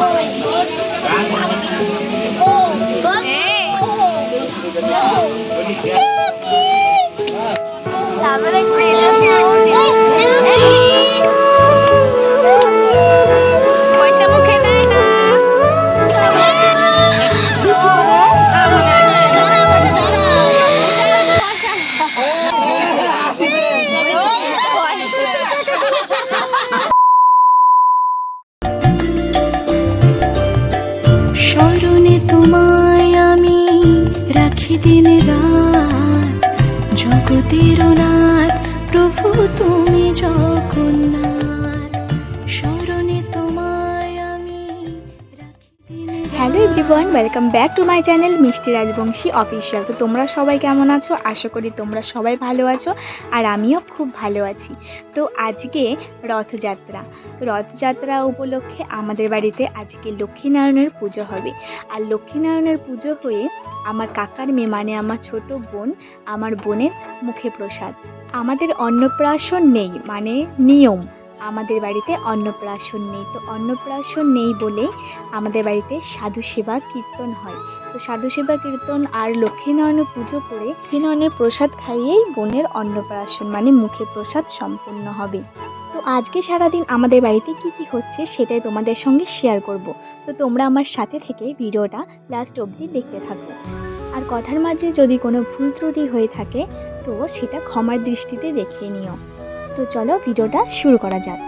Oh Tama, nag-play na siya. Tirunath প্রভু তুমি জয়। Everyone welcome back to my channel Mishti Rajbongshi official তো তোমরা সবাই কেমন আছো? আশা করি তোমরা সবাই ভালো আছো আর আমিও খুব ভালো আছি। তো আজকে রথযাত্রা। রথযাত্রা উপলক্ষে আমাদের বাড়িতে আজকে লক্ষ্মীনারায়ণের পুজো হবে। আর লক্ষ্মীনারায়ণের পুজো হয়ে আমার কাকার মেয়ে মানে আমার ছোট বোন, আমার বোনের মুখে প্রসাদ। আমাদের অন্নপ্রাশন নেই মানে নিয়ম। আমাদের বাড়িতে অন্নপ্রাশন নেই। তো অন্নপ্রাশন নেই বলে আমাদের বাড়িতে সাধু সেবা কীর্তন হয়। তো সাধু সেবা কীর্তন আর লক্ষ্মীনারায়ণ পুজো করে লক্ষ্মীনারায়ণের প্রসাদ খাইয়েই বোনের অন্নপ্রাশন মানে মুখে প্রসাদ সম্পূর্ণ হবে। তো আজকে সারাদিন আমাদের বাড়িতে কি কি হচ্ছে সেটাই তোমাদের সঙ্গে শেয়ার করব। তো তোমরা আমার সাথে থেকে ভিডিওটা লাস্ট অবধি দেখতে থাকো। আর কথার মাঝে যদি কোনো ভুল ত্রুটি হয়ে থাকে তো সেটা ক্ষমার দৃষ্টিতে দেখে নিও। তো চলো ভিডিওটা শুরু করা যাক।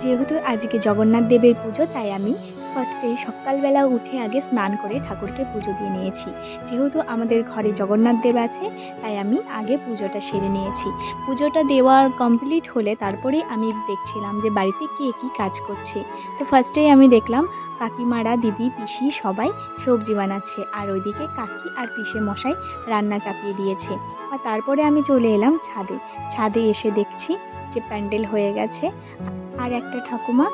যেহেতু আজকে জগন্নাথ দেবের পুজো তাই আমি ফার্স্টে সকালবেলা উঠে আগে স্নান করে ঠাকুরকে পুজো দিয়ে নিয়েছি। যেহেতু আমাদের ঘরে জগন্নাথ দেব আছে, তাই আমি আগে পুজোটা সেরে নিয়েছি। পুজোটা দেওয়ার কমপ্লিট হলে তারপরেই আমি দেখছিলাম যে বাড়িতে কে কী কাজ করছে। তো ফার্স্টেই আমি দেখলাম কাকিমারা, দিদি, পিসি সবাই সবজি বানাচ্ছে আর ওইদিকে কাকি আর পিসে মশাই রান্না চাপিয়ে দিয়েছে। আর তারপরে আমি চলে এলাম ছাদে। ছাদে এসে দেখছি যে প্যান্ডেল হয়ে গেছে। আর একটা ঠাকুমা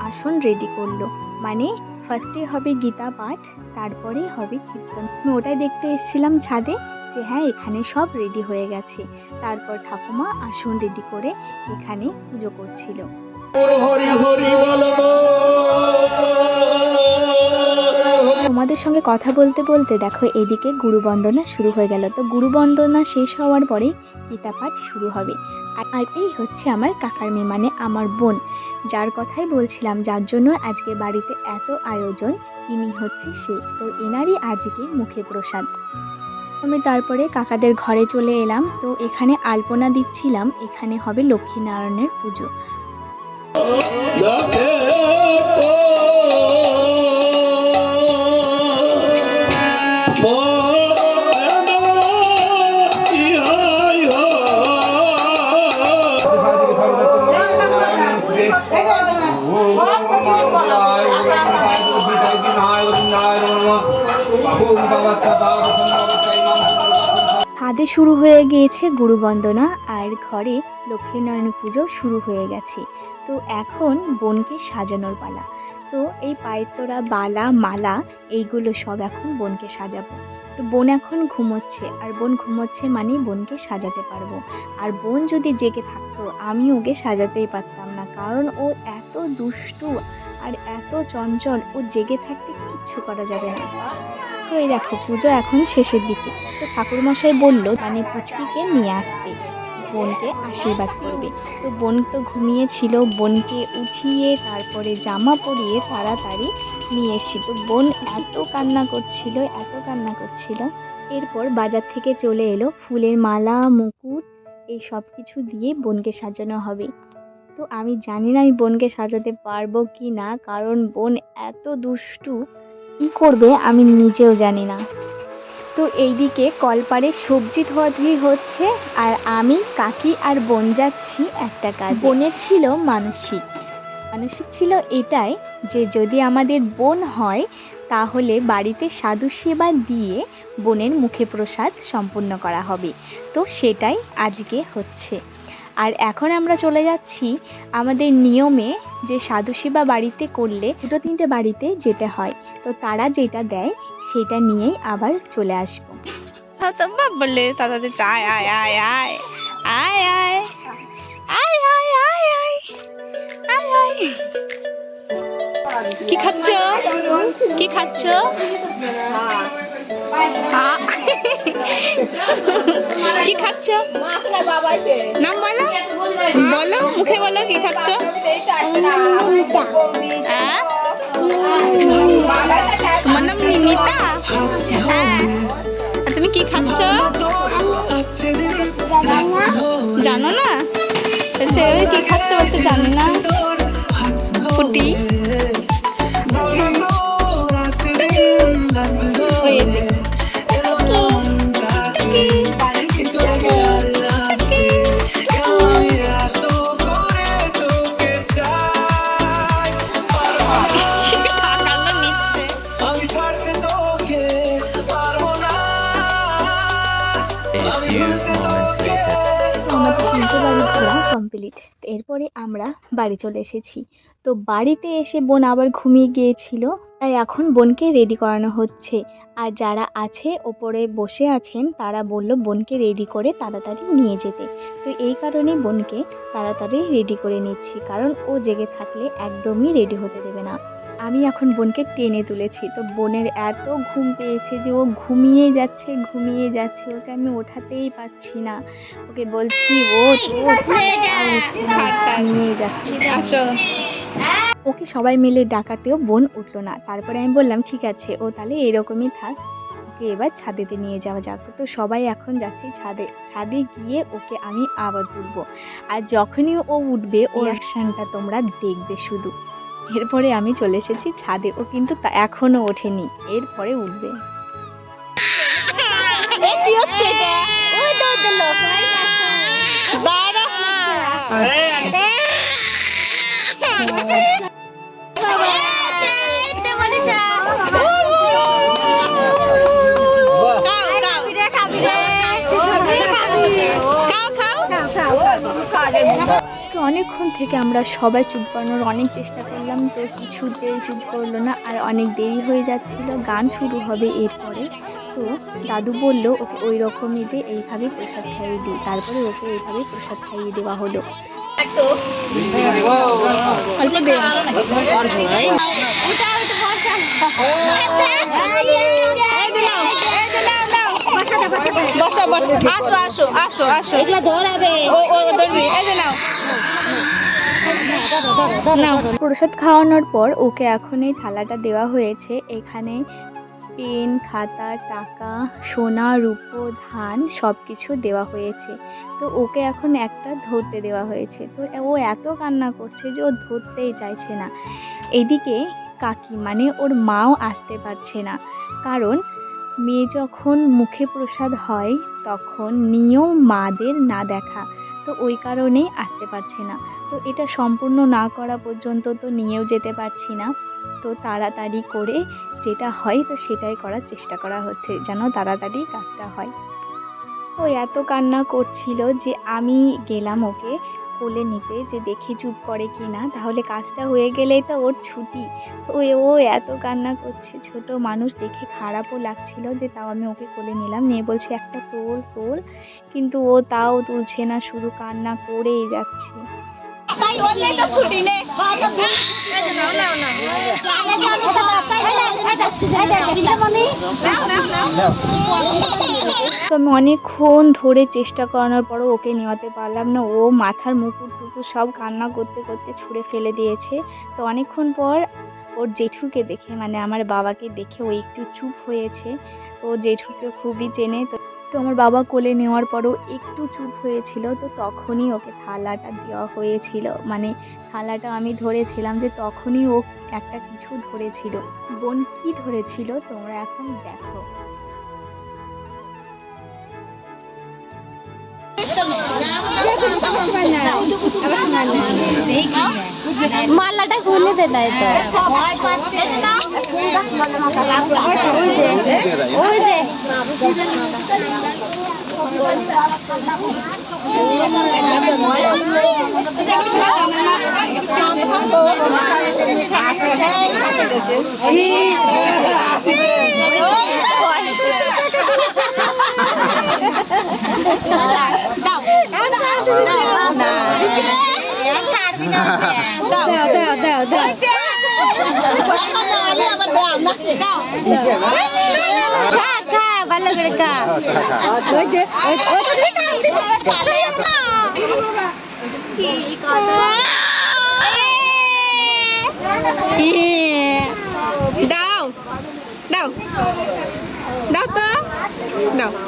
আসন রেডি করল। মানে ফার্স্টে হবে গীতা পাঠ তারপরে হবে কীর্তন। আমি ওটাই দেখতে এসেছিলাম ছাদে যে হ্যাঁ এখানে সব রেডি হয়ে গেছে। তারপর ঠাকুমা আসন রেডি করে এখানে পুজো করছিল। তোমাদের সঙ্গে কথা বলতে বলতে দেখো এদিকে গুরু বন্দনা শুরু হয়ে গেল। তো গুরু বন্দনা শেষ হওয়ার পরেই গীতা পাঠ শুরু হবে। আর- এই হচ্ছে আমার কাকার মেয়ে মানে আমার বোন। যার কথাই বলছিলাম, যার জন্য আজকে বাড়িতে এত আয়োজন, ইনি হচ্ছে সে। তো এনারই আজকে মুখে প্রসাদ। আমি তারপরে কাকাদের ঘরে চলে এলাম। তো এখানে আলপনা দিচ্ছিলাম। এখানে হবে লক্ষ্মীনারায়ণের পুজো। শুরু হয়ে গিয়েছে গুরু বন্দনা আর ঘরে লক্ষ্মীনারায়ণ পুজো শুরু হয়ে গেছে। তো এখন বোনকে সাজানোর পালা। তো এই পায়ের বালা, মালা, এইগুলো সব এখন বোনকে সাজাবো। তো বোন এখন ঘুমোচ্ছে, আর বোন ঘুমোচ্ছে মানে বোনকে সাজাতে পারব। আর বোন যদি জেগে থাকতো, আমি ওকে সাজাতেই পারতাম না, কারণ ও এত দুষ্টু আর এত চঞ্চল, ও জেগে থাকতে কিচ্ছু করা যাবে না। তো এই দেখো, পুজো এখন শেষের দিকে। তো ঠাকুরমশাই বলল মানে পুচকিকে নিয়ে আসতে বোনকে আশীর্বাদ করবে। তো বোন তো ঘুমিয়েছিল, বোনকে উঠিয়ে তারপরে জামা পরিয়ে তাড়াতাড়ি নিয়ে এসছি তো বোন এত কান্না করছিল, এত কান্না করছিল। এরপর বাজার থেকে চলে এলো, ফুলের মালা, মুকুট, এই সব কিছু দিয়ে বোনকে সাজানো হবে। তো আমি জানি না আমি বোনকে সাজাতে পারব কি না, কারণ বোন এত দুষ্টু। কী করবে আমি নিজেও জানি না। তো এইদিকে কলপারে সবজি ধোয়াধুয়ি হচ্ছে আর আমি, কাকি আর বোন যাচ্ছি একটা কাজ। বোনের ছিল মানসিক। মানসিক ছিল এটাই যে যদি আমাদের বোন হয় তাহলে বাড়িতে সাধু সেবা দিয়ে বোনের মুখে প্রসাদ সম্পূর্ণ করা হবে। তো সেটাই আজকে হচ্ছে। আর এখন আমরা চলে যাচ্ছি আমাদের নিয়মে যে সাধু সেবা বাড়িতে করলে দুটো তিনটে বাড়িতে যেতে হয় তো তারা যেটা দেয় সেটা নিয়েই আবার চলে আসব বললে তাদের আয় আয় আয় আয় আয় আয় আয় আয় আয় আয় আয় আয় কি খাচ্ছ কি খাচ্ছ। কি খাচ্ছ? নাম বলো। বলো, মুখে বলো, কি খাচ্ছ? তোমার নাম নিমিতা? হ্যাঁ। তুমি কি খাচ্ছ? জানো না? কি খাচ্ছ বলছে জানো না। ফুটি বাড়ি চলে এসেছি। তো বাড়িতে এসে বোন আবার ঘুমিয়ে গিয়েছিল, তাই এখন বোনকে রেডি করানো হচ্ছে। আর যারা আছে, ওপরে বসে আছেন, তারা বলল বোনকে রেডি করে তাড়াতাড়ি নিয়ে যেতে। তো এই কারণে বোনকে তাড়াতাড়ি রেডি করে নিচ্ছি, কারণ ও জেগে থাকলে একদমই রেডি হতে দেবে না। আমি এখন বোনকে টেনে তুলেছি। তো বোনের এত ঘুম পেয়েছে যে ও ঘুমিয়ে যাচ্ছে ঘুমিয়ে যাচ্ছে। ওকে আমি ওঠাতেই পারছি না। ওকে বলছি ও ঘুমিয়ে যাচ্ছে ওকে সবাই মিলে ডাকাতেও বোন উঠল না। তারপরে আমি বললাম ঠিক আছে ও তাহলে এরকমই থাক। ওকে এবার ছাদেতে নিয়ে যাওয়া যাক। তো সবাই এখন যাচ্ছি ছাদে। ছাদে গিয়ে ওকে আমি আবার তুলবো। আর যখনই ও উঠবে ও অ্যাকশনটা তোমরা দেখবে শুধু। এরপরে আমি চলে এসেছি ছাদে। ও কিন্তু তা এখনও ওঠেনি। এরপরে উঠবে। অনেকক্ষণ থেকে আমরা সবাই চুপ করানোর অনেক চেষ্টা করলাম তো কিছুতেই চুপ করল না আর অনেক দেরি হয়ে যাচ্ছিল গান শুরু হবে এরপরে তো দাদু বলল ওকে ওই রকমই দিয়ে এইভাবে প্রসাদ খাইয়ে দিই তারপরে ওকে এইভাবে প্রসাদ খাইয়ে দেওয়া হলো অল্প দে প্রসাদ খাওয়ানোর পর ওকে এখন এই থালাটা দেওয়া হয়েছে। এখানে পেন, খাতা, টাকা, সোনা, রূপো, ধান সব কিছু দেওয়া হয়েছে। তো ওকে এখন একটা ধরতে দেওয়া হয়েছে। তো ও এত কান্না করছে যে ও ধরতেই চাইছে না। এদিকে কাকি মানে ওর মাও আসতে পারছে না। কারণ মেয়ে যখন মুখে প্রসাদ হয়, তখন নিয়েও মাদের না দেখা। তো ওই কারণেই আসতে পারছে না। তো এটা সম্পূর্ণ না করা পর্যন্ত তো নিয়েও যেতে পারছি না। তো তাড়াতাড়ি করে যেটা হয়, তো সেটাই করার চেষ্টা করা হচ্ছে, যেন তাড়াতাড়ি কাজটা হয়। ও এত কান্না করছিল যে আমি গেলাম ওকে কোলে নিতে যে দেখি চুপ করে কি না, তাহলে কাজটা হয়ে গেলেই তো ওর ছুটি। ওই, ও এত কান্না করছে, ছোট মানুষ দেখে খারাপও লাগছিল যে তাও আমি ওকে কোলে নিলাম। নিয়ে বলছে, একটা তোল তোল কিন্তু ও তাও তুলছে না, শুধু কান্না করেই যাচ্ছে। তো আমি অনেকক্ষণ ধরে চেষ্টা করানোর পরও ওকে নেওয়াতে পারলাম না। ও মাথার মুকুট টুকুর সব কান্না করতে করতে ছুঁড়ে ফেলে দিয়েছে। তো অনেকক্ষণ পর ওর জেঠুকে দেখে মানে আমার বাবাকে দেখে ও একটু চুপ হয়েছে। তো ও জেঠুকে খুবই চেনে। তো তো আমার বাবা কোলে নেওয়ার পরও একটু চুপ হয়েছিল, তো তখনই ওকে থালাটা দেওয়া হয়েছিল। মানে থালাটা আমি ধরেছিলাম যে তখনই ও একটা কিছু ধরেছিল। বোন কি ধরেছিল তোমরা এখন দেখো। মালাটা খুলে দে নাই তো ওই যে। ভালো করে খা দাও দাও দাও তো দাও।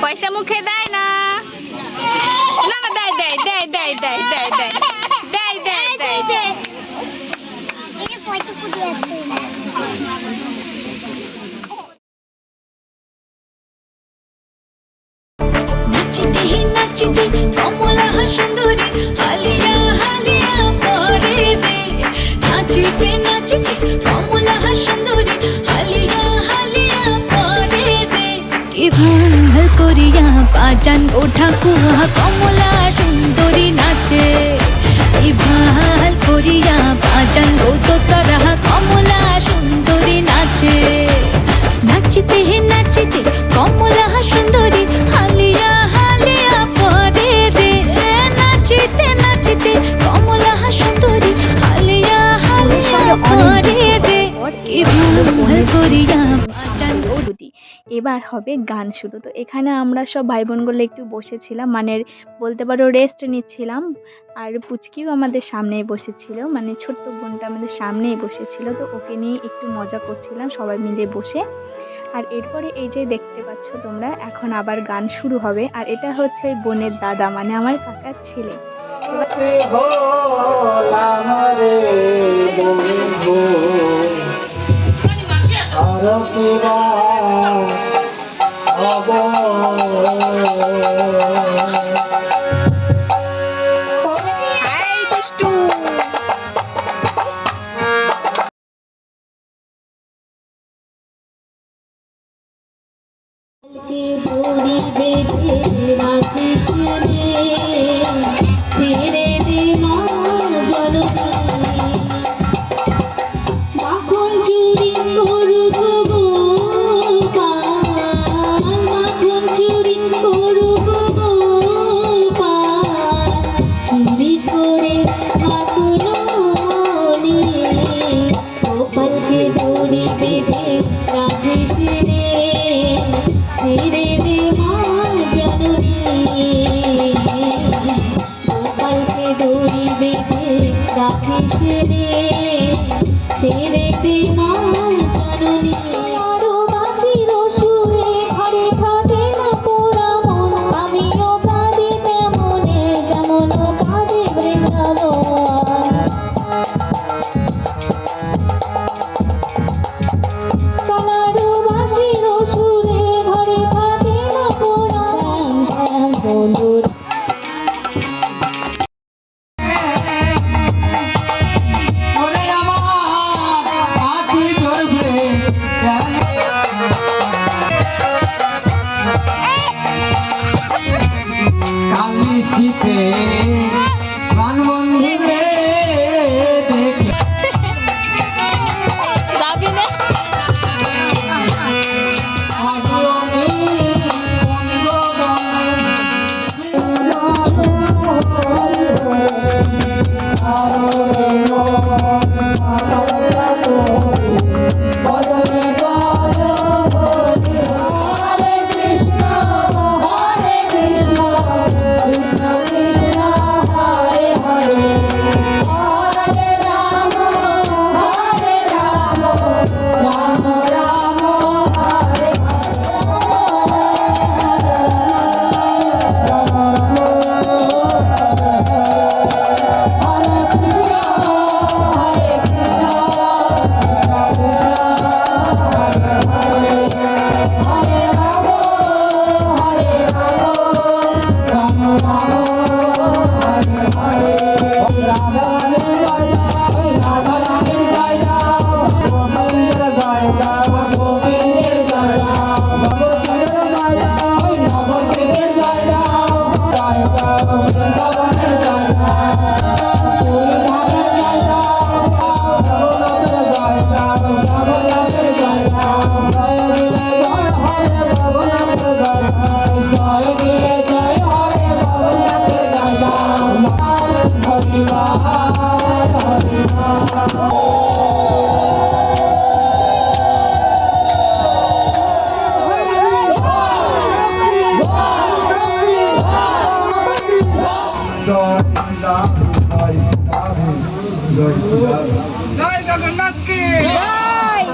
পয়সা মুখে দেয় না না না দেয় দেয় দেয় দেয় দেয় দেয় দেয় দেয় দেয় দেয় cuatro এবার হবে গান শুরু। তো এখানে আমরা সব ভাই বোনগুলো একটু বসেছিলাম মানে বলতে পারো রেস্ট নিচ্ছিলাম আর পুচকিও আমাদের সামনেই বসেছিল মানে ছোট্ট বোনটা আমাদের সামনেই বসেছিল তো ওকে নিয়ে একটু মজা করছিলাম সবাই মিলে বসে। আর এরপরে এই যে দেখতে পাচ্ছ তোমরা এখন আবার গান শুরু হবে আর এটা হচ্ছে ওই বোনের দাদা মানে আমার কাকার ছেলে। বন্ধু। আর পুরা হব ধরি বেঁধে রাখিস রে ছেড়ে చేరేదేమా? Thank you. জয় জয়!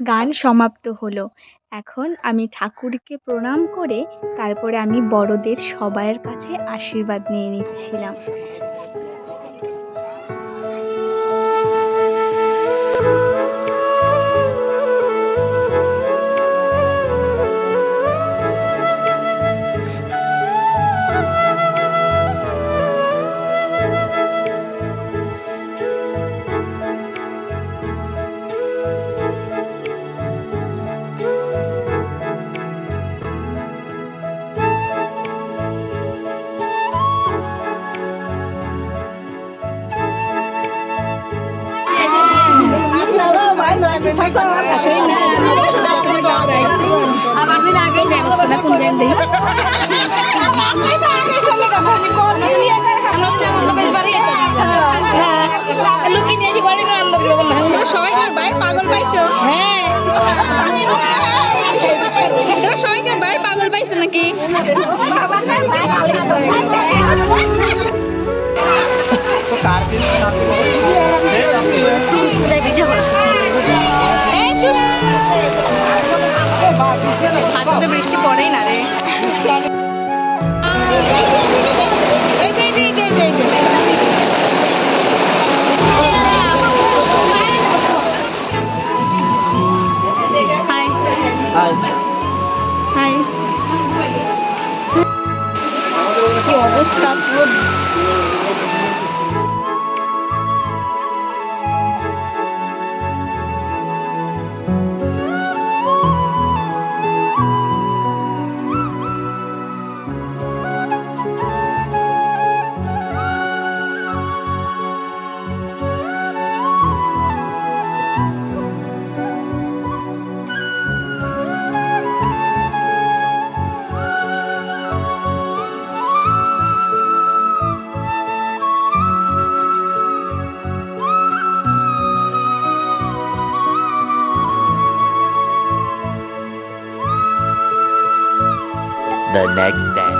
গান সমাপ্ত হলো। এখন আমি ঠাকুরকে প্রণাম করে তারপরে আমি বড়দের সবাইয়ের কাছে আশীর্বাদ নিয়ে নিচ্ছিলাম। নাকি হাতে বৃষ্টি পড়েই না রে। কি The next day.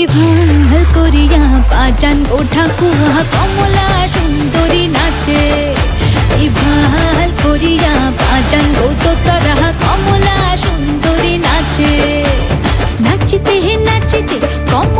এভার করিয়া পাচান ওঠা কুয়া কমলা সুন্দরী নাচে এভার করিয়া পাচান তো তারা কমলা সুন্দরী নাচে নাচিতে নাচিতে কমলা